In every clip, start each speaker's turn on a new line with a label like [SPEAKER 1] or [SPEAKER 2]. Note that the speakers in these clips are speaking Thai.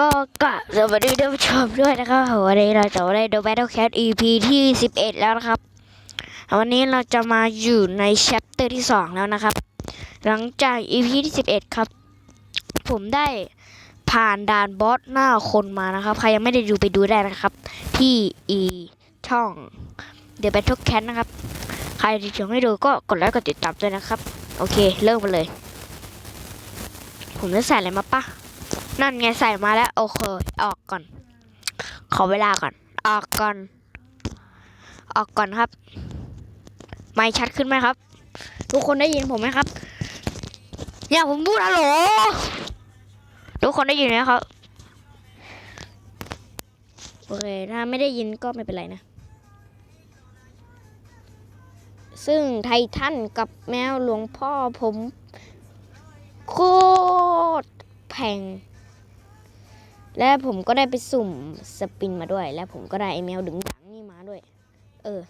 [SPEAKER 1] ก็กะสวัสดีท่านผู้ชมด้วยนะครับวันนี้เราจะได้ดู Battle Cat EP ที่ 11 แล้วนะครับ วันนี้เราจะมาอยู่ใน chapter ที่ 2 แล้วนะครับ หลังจาก EP ที่ 11 ครับ ผมได้ผ่านด่านบอสหน้าคนมานะครับ ใครยังไม่ได้ดูไปดูได้นะครับ ที่อีช่อง The Battle Cat นะครับ ใครที่ยังไม่ดูก็กดไลค์กดติดตามด้วยนะครับ โอเค เริ่มกันเลย ผมจะใส่อะไรมาปะ นั่นไงใส่มาแล้วโอเคออกก่อน ขอเวลาก่อน ออกก่อน ออกก่อนครับ ไม่ชัดขึ้นไหมครับ ทุกคนได้ยินผมไหมครับเนี่ยผมพูดฮัลโหลทุกคนได้ยินไหมครับโอเคถ้าไม่ได้ยินก็ไม่เป็นไรนะซึ่งไททันกับแมวหลวงพ่อผม โคตรแพง และผมก็ได้ไปสุ่มสปินมาด้วย และผมก็ได้ไอแมวดึงดังนี่มาด้วย เออ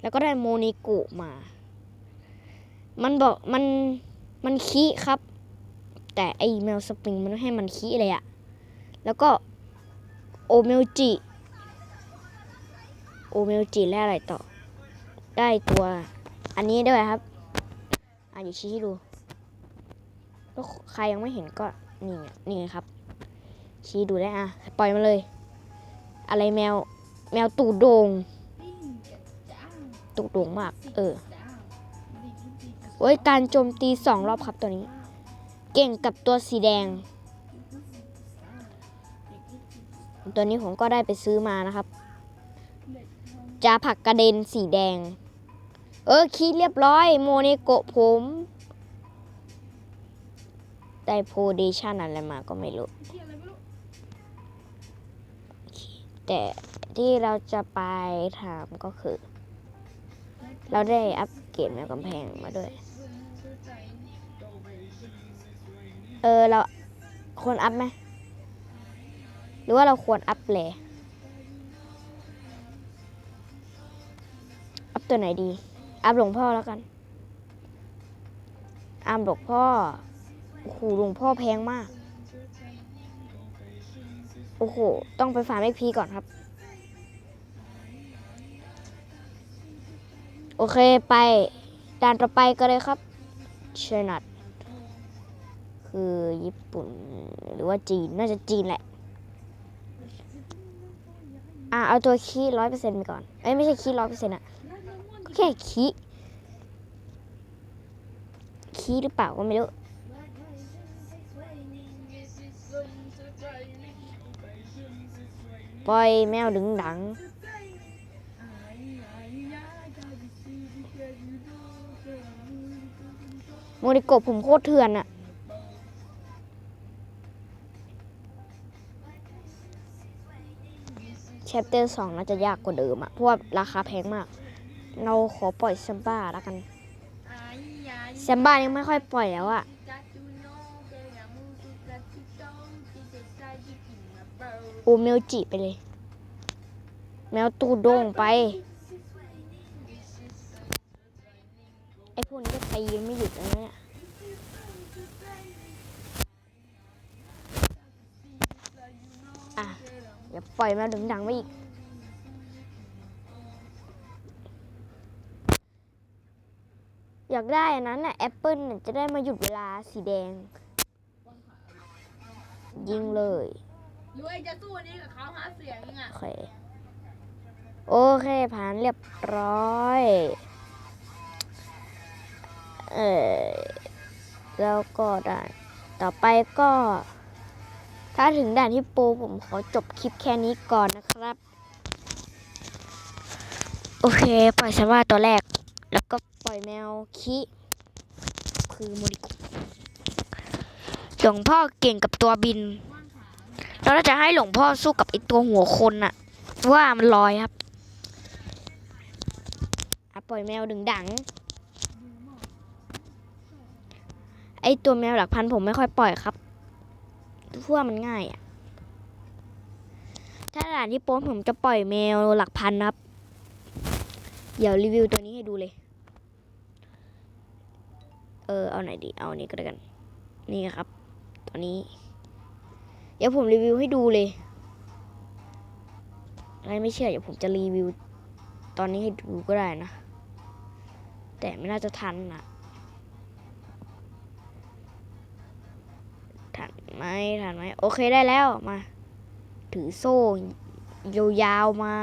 [SPEAKER 1] แล้วก็ได้โมนิกุมา มันบอกมันมันขี้ครับ แต่ไอแมวสปริงมันให้มันขี้เลยอะแล้วก็โอเมลจิ โอเมลจิและอะไรต่อ ได้ตัว อันนี้ด้วยครับ อะเดี๋ยวชี้ให้ดู แล้วใครยังไม่เห็นก็ นี่ไงนี่ไงครับ ชี้ดูได้อะ ปล่อยมาเลย อะไรแมว แมวตูดโดงตูดโด่งมาก เออโอ้ยการโจมตีสองรอบครับตัวนี้ เก่งกับตัวสีแดง ตัวนี้ผมก็ได้ไปซื้อมานะครับจาผักกระเด็นสีแดง เออคีดเรียบร้อย โมเนโกะผม ได้โพเดชันอะไรมาก็ไม่รู้ แต่ที่เราจะไปถามก็คือ เราได้อัปเกรดแมวกำแพงมาด้วย เออ เราควรอัพไหม หรือว่าเราควรอัพเลยอัพตัวไหนดี อัพหลวงพ่อแล้วกันอัพหลวงพ่อ โอ้โหหลวงพ่อแพงมาก โอ้โห ต้องไปฟาร์มเอ็กพีก่อนครับ โอเคไปด่านต่อไปก็เลยครับเชนัดคือญี่ปุ่นหรือว่าจีน น่าจะจีนแหละ อะ เอาตัวคีร้อยเปอร์เซ็นต์ไปก่อน เอ้ย ไม่ใช่คีร้อยเปอร์เซ็นต์อะก็แค่คีคีหรือเปล่าก็ไม่รู้ ปล่อยแมวดึงดัง โมริโกะผมโคตรเถื่อนอะแชปเตอร์สองน่าจะยากกว่าเดิมอะเพราะว่าราคาแพงมาก เราขอปล่อยแซมบ้าแล้วกันแซมบ้ายังไม่ค่อยปล่อยแล้วอะ อเมลจิไปเลย แมวตูดโด่งไป ไอพวกนี้ก็ตีไม่หยุดเลยนะเนี่ยอะอย่าปล่อยมาดึงดังไปอีกอยากได้อันนั้นน่ะแอปเปิลจะได้มาหยุดเวลาสีแดง ยิงเลย
[SPEAKER 2] หรือจะสู้นี้กับเขาหาเสียงยังอะ
[SPEAKER 1] โอเค โอเค ผ่านเรียบร้อย เออแล้วก็ด่านต่อไปก็ ถ้าถึงด่านที่ปรผมขอจบคลิปแค่นี้ก่อนนะครับ โอเค ปล่อยสว่าตัวแรก แล้วก็ปล่อยแมวคิคือโมริกุหลวงพ่อเก่งกับตัวบิน เราจะให้หลวงพ่อสู้กับไอตัวหัวคนน่ะ ว่ามันลอยครับอะปล่อยแมวดึงดัง ไอตัวแมวหลักพันผมไม่ค่อยปล่อยครับเพราะว่ามันง่ายอะ ถ้าด่านที่โป้ผมจะปล่อยแมวหลักพันครับ เดี๋ยวรีวิวตัวนี้ให้ดูเลย เออเอาไหนดี เอาอันนี้ก็ได้กัน นี่ครับ ตัวนี้ เดี๋ยวผมรีวิวให้ดูเลยอะไรไม่เชื่อเดี๋ยวผมจะรีวิว ตอนนี้ให้ดูก็ได้นะ แต่ไม่น่าจะทันนะทันไหมทันไหมโอเคได้แล้วมา ถือโซ่ยาวๆมา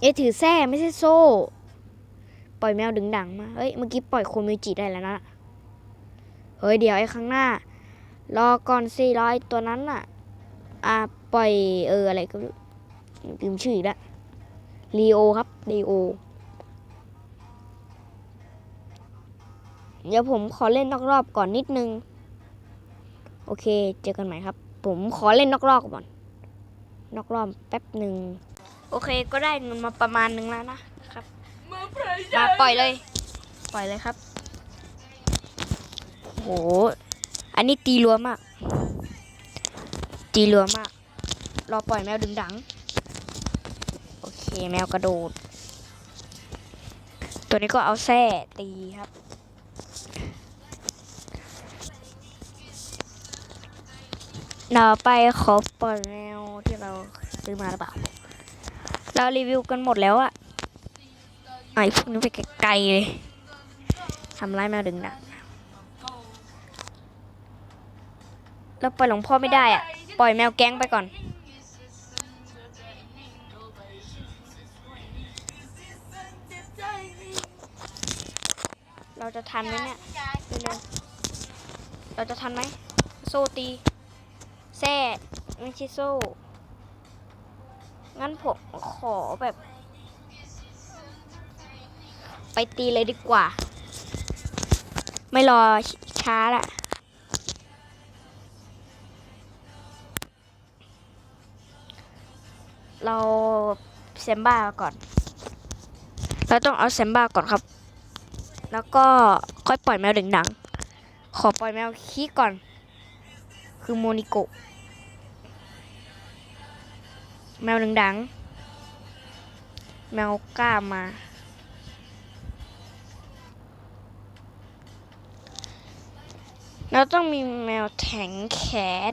[SPEAKER 1] เอะถือแส้ไม่ใช่โซ่ ปล่อยแมวดึงดังมา เฮ้ย เมื่อกี้ปล่อยโคมิจิได้แล้วนะ เฮ้ยเดี๋ยวไอ้ข้างหน้า รอก่อนสิรอไอ้ตัวนั้นน่ะ อ่าปล่อยเอออะไรก็ไม่รู้ลืมชื่ออีกแล้วลีโอครับลีโอ เดี๋ยวผมขอเล่นนอกรอบก่อนนิดนึง โอเค เจอกันใหม่ครับ ผมขอเล่นนอกรอบก่อน นอกรอบแป๊บหนึ่ง โอเคก็ได้เงินมาประมาณหนึงแล้วนะครับ
[SPEAKER 2] มาพระ
[SPEAKER 1] มาปล่อยเลย ปล่อยเลยครับ โห อันนี้ตีรัวมาก ตีรัวมาก รอปล่อยแมวดึงดัง โอเคแมวกระโดด ตัวนี้ก็เอาแส้ตีครับ เราไปขอปล่อยแมวที่เราซื้อมาหรือเปล่า เรารีวิวกันหมดแล้วอะไอพวกนี้ไปไกลๆเลยทำร้ายแมวดึงดัง แล้วปล่อยหลวงพ่อไม่ได้อะปล่อยแมวแก๊งไปก่อน เราจะทันไหมเนี่ยเร็วๆเราจะทันไหมโซ่ตีแซ่ไม่ใช่โซ่งั้นผมขอแบบ ไปตีเลยดีกว่า ไม่รอช้าละ เราเซมบ้าก่อน เราต้องเอาเซมบ้าก่อนครับ แล้วก็ค่อยปล่อยแมวดึงดัง ขอปล่อยแมวขี้ก่อน คือโมนิโกะ แมวดึงดัง แมวกล้ามา เราต้องมีแมวแข็งแขด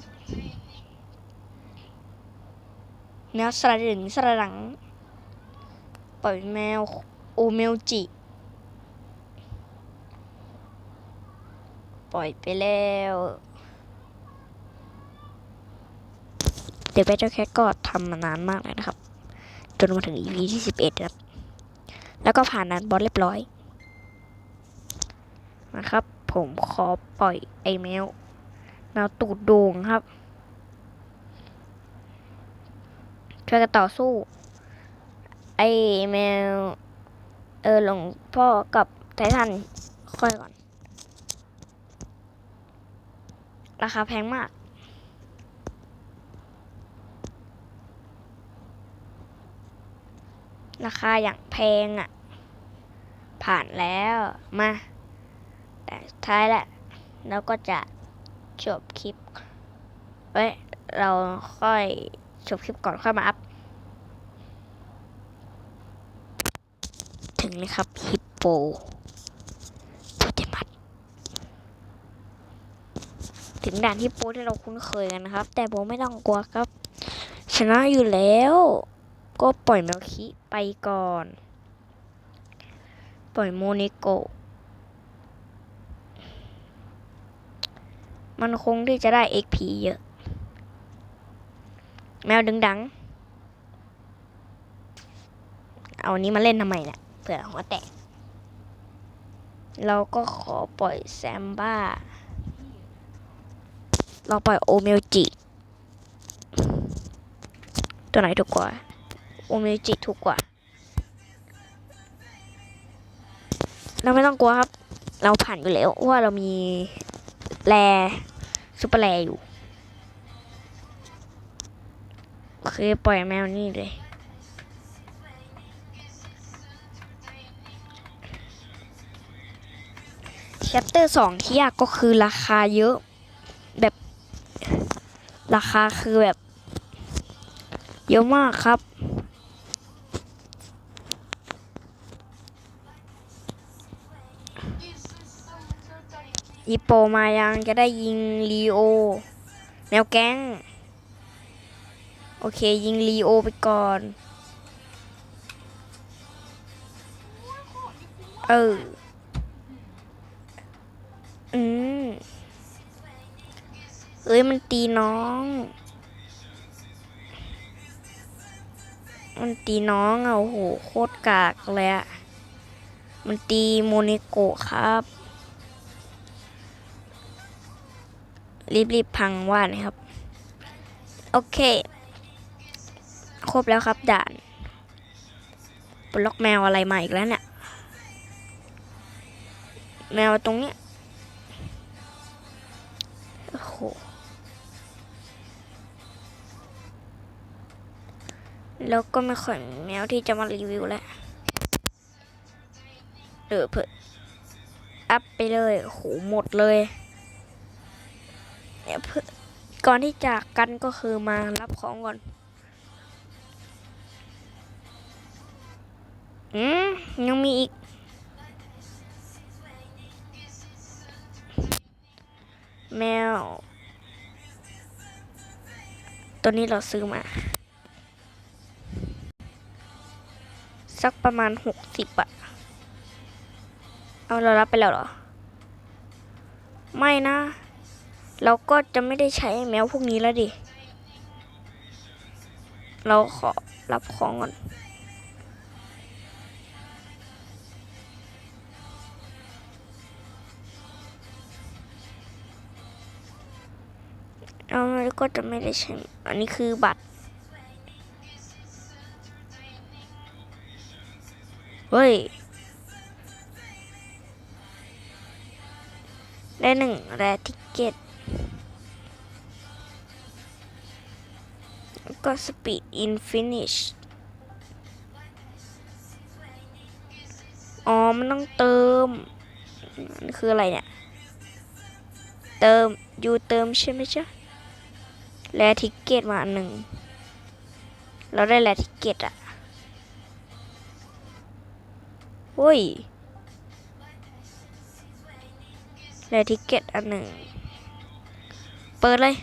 [SPEAKER 1] แมวสระดึงสระหลัง ปล่อยแมวโอเมลจิ ปล่อยไปแล้ว เดี๋ยวแบทเทิลแคทก็ทำมานานมากเลยนะครับ จนมาถึง EP ที่ 11 ครับ แล้วก็ผ่านนันบอสเรียบร้อยนะครับ ผมขอปล่อยไอ้แมวแมวตูดโด่งครับ ช่วยกันต่อสู้ ไอ้แมว เออหลวงพ่อกับไททันค่อยก่อน ราคาแพงมาก ราคาอย่างแพงอะ่ะ ผ่านแล้วมา แต่ท้ายแหละเราก็จะจบคลิปเอ้ยเราค่อย จบคลิปก่อนค่อยมาอัพ ถึงเลยครับฮิปโปโปเตมัสถึงด่านฮิปโปที่เราคุ้นเคยกันนะครับ แต่ผมไม่ต้องกลัวครับ ชนะอยู่แล้ว ก็ปล่อยแมวคิไปก่อน ปล่อยโมนิโกมันคงที่จะได้ XP เยอะ แมวดึงดัง เอานนี้มาเล่นทำไมเนี่ยเผื่อหัวแตก เราก็ขอปล่อยแซมบ้า เราปล่อยโอเมลจิ ตัวไหนถูกกว่า โอเมลจิถูกกว่า เราไม่ต้องกลัวครับ เราผ่านอยู่แล้วว่าเรามีแรซุปเปอร์แรอยู่ เคปล่อยแมวนี่เลย แชปเตอร์สองที่ยากก็คือราคาเยอะ แบบราคาคือแบบ เยอะมากครับอีโปมายังจะได้ยิงลีโอแมวแก๊ง โอเค ยิงลีโอไปก่อน เออ อืมเอ้ย มันตีน้อง มันตีน้องอะโอ้โห โคตรกากเลยอะมันตีโมเนโกครับ รีบๆพังว่านะครับ โอเค ครบแล้วครับด่านปลดล็อกแมวอะไรมาอีกแล้วเนี่ยแมวตรงเนี้ยโอ้โหแล้วก็ไม่ค่อยแมวที่จะมารีวิวแล้วเออเพื่ออัพไปเลยโอ้โหหมดเลยเนี่ยเพื่อก่อนที่จากกันก็คือมารับของก่อน อืมยังมีอีก แมว ตัวนี้เราซื้อมา สักประมาณหกสิบอะเอาเรารับไปแล้วเหรอ ไม่นะ เราก็จะไม่ได้ใช้แมวพวกนี้แล้วดิ เราขอรับของก่อน ก็จะไม่ได้ใช้อันนี้คือบัตร เฮ้ย ได้หนึ่งแรทิเกตแล้วก็สปีดอินฟินิชอ๋อ มันต้องเติมคืออะไรเนี่ย เติมยูเติมใช่ไหมจ๊ะ แลทิเกตมาอันหนึ่ง เราได้แลทิเกตอะโอ้ยแลทิเกตอันหนึ่ง เปิดเลย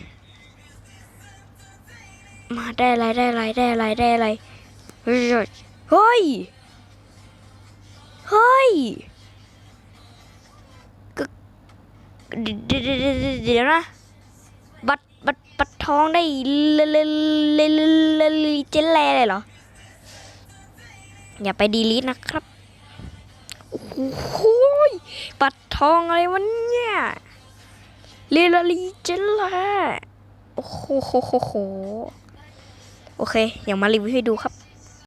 [SPEAKER 1] มาได้อะไรได้อะไรได้อะไรได้อะไร เฮ้ย เฮ้ยก็เดี๋ยวเดเดเดเดี๋ยวนะ ทองได้เลเลเลเลเลเลเจนแลเลยเหรอ อย่าไปดีลิทนะครับ โอ้โหยบัดทองอะไรวะเนี่ยเลลลีเจลแลโอ้โหโหโหโหโอเคอย่างมารีวิวให้ดูครับ